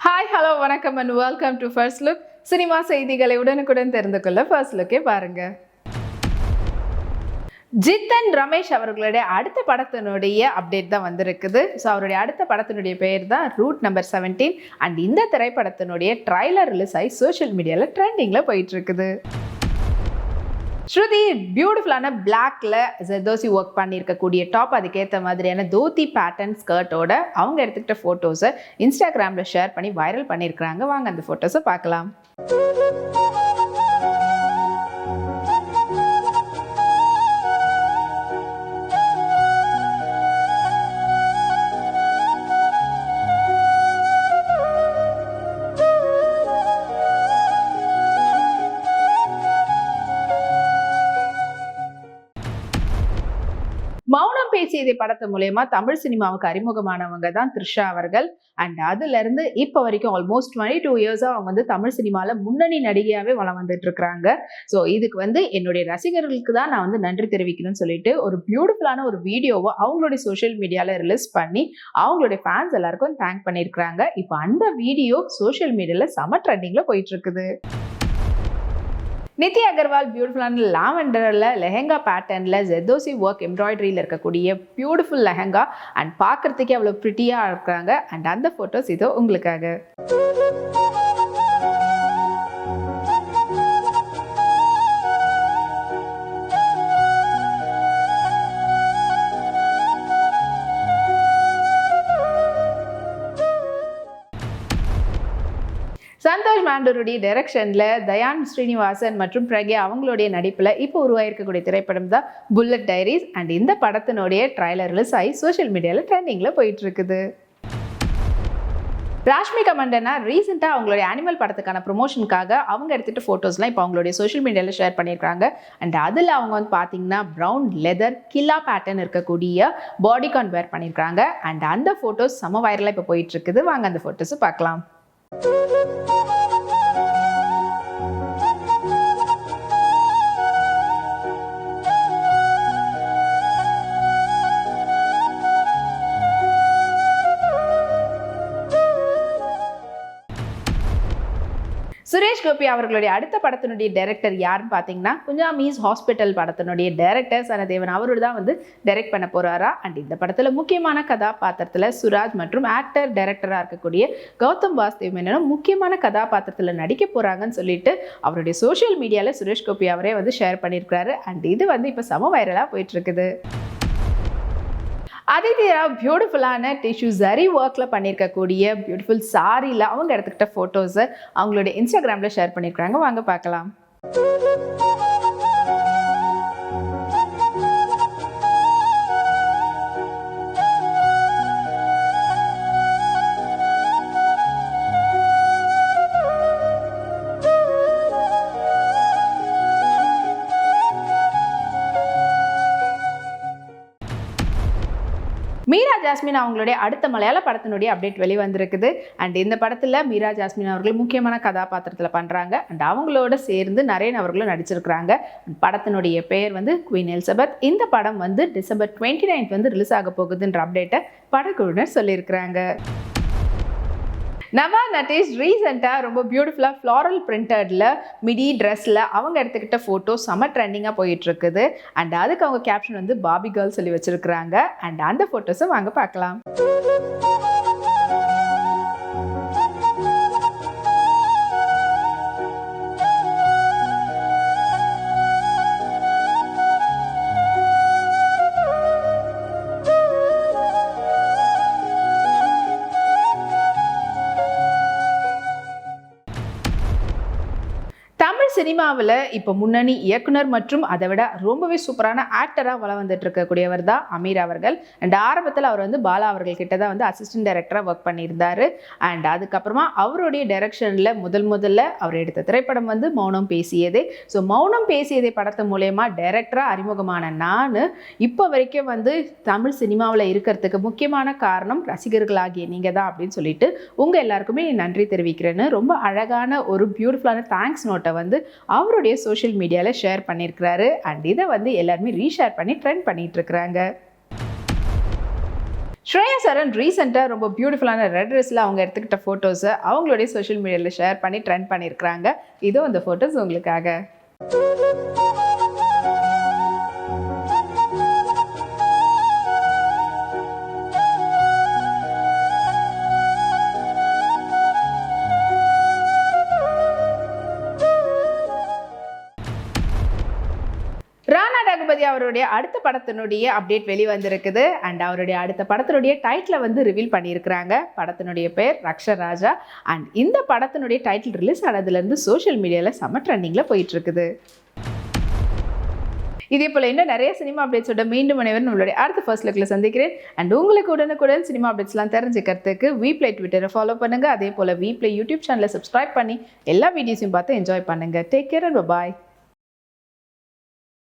Hi hello வணக்கம் and welcome to first look cinema செய்திகளை உடனுக்குடன் தெரிந்து கொள்ள ஃபர்ஸ்ட் லுக்கே பாருங்க. ஜித்தன் ரமேஷ் அவர்களுடைய அடுத்த படத்தினுடைய அப்டேட் தான் வந்திருக்குது. ஸோ அவருடைய அடுத்த படத்தினுடைய பெயர் தான் ரூட் நம்பர் செவன்டீன் அண்ட் இந்த திரைப்படத்தினுடைய ட்ரைலர் ரிலீஸ் ஆகி சோஷியல் மீடியாவில் ட்ரெண்டிங்கில் போயிட்டு இருக்குது. ஸ்ருதி பியூட்டிஃபுல்லான பிளாக்ல ஜெர்தோசி ஒர்க் பண்ணியிருக்கக்கூடிய டாப் அதுக்கேற்ற மாதிரியான தோத்தி பேட்டர்ன் ஸ்கர்ட்டோட அவங்க எடுத்துக்கிட்ட ஃபோட்டோஸை இன்ஸ்டாகிராமில் ஷேர் பண்ணி வைரல் பண்ணியிருக்கிறாங்க வாங்க அந்த ஃபோட்டோஸை பார்க்கலாம். மௌனம் பேசியதை படத்து மூலயமா தமிழ் சினிமாவுக்கு அறிமுகமானவங்க தான் த்ரிஷா அவர்கள். அண்ட் அதுல இருந்து இப்போ வரைக்கும் ஆல்மோஸ்ட் டுவெண்ட்டி டூ இயர்ஸாக அவங்க வந்து தமிழ் சினிமாவில் முன்னணி நடிகையாகவே வளம் வந்துட்டு இருக்கிறாங்க ஸோ இதுக்கு வந்து என்னுடைய ரசிகர்களுக்கு தான் நான் வந்து நன்றி தெரிவிக்கணும்னு சொல்லிட்டு ஒரு பியூட்டிஃபுல்லான ஒரு வீடியோவை அவங்களுடைய சோஷியல் மீடியாவில் ரிலீஸ் பண்ணி அவங்களுடைய ஃபேன்ஸ் எல்லாருக்கும் தேங்க் பண்ணியிருக்கிறாங்க. இப்போ அந்த வீடியோ சோஷியல் மீடியாவில் செம ட்ரெண்டிங்கில் போயிட்டு இருக்குது. நித்தி அகர்வால் பியூட்டிஃபுல்லான லாவெண்டரில் லெஹெங்கா பேட்டர்னில் ஜெதோசி ஒர்க் எம்ப்ராய்டரியில் இருக்கக்கூடிய பியூட்டிஃபுல் லெஹெங்கா அண்ட் பார்க்குறதுக்கே அவ்வளோ ப்ரிட்டியாக இருக்காங்க அண்ட் அந்த ஃபோட்டோஸ் இதோ உங்களுக்காக. சந்தோஷ் டைரக்ஷனில் தயான் ஸ்ரீனிவாசன் மற்றும் பிரக்யா அவங்களுடைய நடிப்பில் இப்போ உருவாயிருக்கக்கூடிய திரைப்படம் தான் புல்லட் டைரிஸ் அண்ட் இந்த படத்தினுடைய ட்ரைலர் ரிலீஸ் ஆகி சோஷியல் மீடியாவில் ட்ரெண்டிங்கில் போயிட்டு இருக்குது ராஷ்மிகா மண்டனா ரீசெண்டாக அவங்களுடைய அனிமல் படத்துக்கான ப்ரொமோஷனுக்காக அவங்க எடுத்துகிட்டு ஃபோட்டோஸ்லாம் இப்போ அவங்களுடைய சோஷியல் மீடியாவில் ஷேர் பண்ணியிருக்காங்க அண்ட் அதில் அவங்க வந்து பார்த்தீங்கன்னா ப்ரௌன் லெதர் கில்லா பேட்டர்ன் இருக்கக்கூடிய பாடிகான் வேர் பண்ணியிருக்காங்க அண்ட் அந்த ஃபோட்டோஸ் செம வைரலாக இப்போ போயிட்டுருக்குது. வாங்க அந்த ஃபோட்டோஸை பார்க்கலாம். சுரேஷ் கோபி அவர்களுடைய அடுத்த படத்தினுடைய டைரக்டர் யாருன்னு பார்த்தீங்கன்னா குஞ்சாமீஸ் ஹாஸ்பிட்டல் படத்தினுடைய டைரக்டர் சனதேவன் அவரோடு தான் வந்து டைரக்ட் பண்ண போகிறாரா அண்ட் இந்த படத்தில் முக்கியமான கதாபாத்திரத்தில் சுராஜ் மற்றும் ஆக்டர் டைரக்டராக இருக்கக்கூடிய கௌதம் வாஸ்தேவ் மேனனும் முக்கியமான கதாபாத்திரத்தில் நடிக்க போகிறாங்கன்னு சொல்லிட்டு அவருடைய சோஷியல் மீடியாவில் சுரேஷ் கோபி அவரே வந்து ஷேர் பண்ணியிருக்கிறாரு. அண்ட் இது வந்து இப்போ சம வைரலாக போயிட்டு அதே அதிதியா பியூட்டிஃபுல்லான டிஷ்யூ சரி ஒர்க்கில் பண்ணியிருக்கக்கூடிய பியூட்டிஃபுல் சாரியில் அவங்க எடுத்துக்கிட்ட ஃபோட்டோஸை அவங்களுடைய இன்ஸ்டாகிராமில் ஷேர் பண்ணியிருக்காங்க வாங்க பார்க்கலாம். ஜாஸ்மின் அவங்களுடைய அடுத்த மலையாள படத்தினுடைய அப்டேட் வெளிவந்திருக்குது. அண்ட் இந்த படத்தில் மீரா ஜாஸ்மின் அவர்கள் முக்கியமான கதாபாத்திரத்தில் பண்ணுறாங்க அண்ட் அவங்களோட சேர்ந்து நரேன் அவர்களும் நடிச்சிருக்கிறாங்க. படத்தினுடைய பெயர் வந்து குவீன் எலிசபெத் இந்த படம் வந்து டிசம்பர் டுவெண்ட்டி நைன்த் வந்து ரிலீஸ் ஆக போகுதுன்ற அப்டேட்டை படக்குழுவினர் சொல்லியிருக்கிறாங்க. நவா நட்டேஷ் ரீசெண்டாக ரொம்ப பியூட்டிஃபுல்லாக ஃப்ளாரல் பிரிண்டடில் மிடி ட்ரெஸ்ஸில் அவங்க எடுத்துக்கிட்ட ஃபோட்டோ செம ட்ரெண்டிங்காக போயிட்டுருக்குது. அண்ட் அதுக்கு அவங்க கேப்ஷன் வந்து பாபி கேர்ள் சொல்லி வச்சுருக்குறாங்க. அண்ட் அந்த ஃபோட்டோஸும் வாங்க பார்க்கலாம். சினிமாவில் இப்போ முன்னணி இயக்குனர் மற்றும் அதை விட ரொம்பவே சூப்பரான ஆக்டராக வள வந்துட்டு இருக்கக்கூடியவர் தான் அமீர் அவர்கள். அண்ட் ஆரம்பத்தில் அவர் வந்து பாலா அவர்கள் கிட்ட தான் வந்து அசிஸ்டன்ட் டைரக்டராக ஒர்க் பண்ணியிருந்தார். அண்ட் அதுக்கப்புறமா அவருடைய டைரக்ஷனில் முதல் முதல்ல அவர் எடுத்த திரைப்படம் வந்து மௌனம் பேசியதே. ஸோ மௌனம் பேசியதே படத்து மூலயமா டைரக்டராக அறிமுகமான நான் இப்போ வரைக்கும் வந்து தமிழ் சினிமாவில் இருக்கிறதுக்கு முக்கியமான காரணம் ரசிகர்களாகிய நீங்கள் தான் அப்படின்னு சொல்லிட்டு உங்கள் எல்லாருக்குமே நன்றி தெரிவிக்கிறேன்னு ரொம்ப அழகான ஒரு பியூட்டிஃபுல்லான தேங்க்ஸ் நோட்டை வந்து அவருடைய சோஷியல் மீடியாவில் ஷேர் பண்ணியிருக்கிறாரு அண்ட் இதை வந்து எல்லாருமே ரீஷேர் பண்ணி ட்ரெண்ட் பண்ணிட்டு இருக்கிறாங்க. ஸ்ரேயா சரண் ரீசெண்டாக ரொம்ப பியூட்டிஃபுல்லான ரெட் ட்ரெஸ்ஸில் அவங்க எடுத்துக்கிட்ட ஃபோட்டோஸை அவங்களுடைய சோஷியல் மீடியாவில் ஷேர் பண்ணி ட்ரெண்ட் பண்ணியிருக்கிறாங்க இதோ அந்த ஃபோட்டோஸ் உங்களுக்காக. ராணா ரகுபதி அவருடைய அடுத்த படத்தினுடைய அப்டேட் வெளிவந்திருக்குது. அண்ட் அவருடைய அடுத்த படத்தினுடைய டைட்டிலை வந்து ரிவீல் பண்ணியிருக்கிறாங்க. படத்தினுடைய பேர் ரக்ஷராஜா. அண்ட் இந்த படத்தினுடைய டைட்டில் ரிலீஸ் ஆனதுலேருந்து சோஷியல் மீடியாவில் செம்ம ட்ரெண்டிங்கில் போயிட்டு இருக்குது இதே போல் இன்னும் நிறைய சினிமா அப்டேட்ஸோட மீண்டும் அனைவரும் நம்மளுடைய அடுத்த ஃபர்ஸ்ட் லுக்கில் சந்திக்கிறேன். அண்ட் உங்களுக்கு உடனுக்குடன் சினிமா அப்டேட்ஸ்லாம் தெரிஞ்சுக்கிறதுக்கு வீப்ளே ட்விட்டரை ஃபாலோ பண்ணுங்கள் அதே போல் வீப்ளே யூடியூப் சேனலை சப்ஸ்கிரைப் பண்ணி எல்லா வீடியோஸையும் பார்த்து என்ஜாய் பண்ணுங்கள் டேக் கேர் அண்ட் பாய்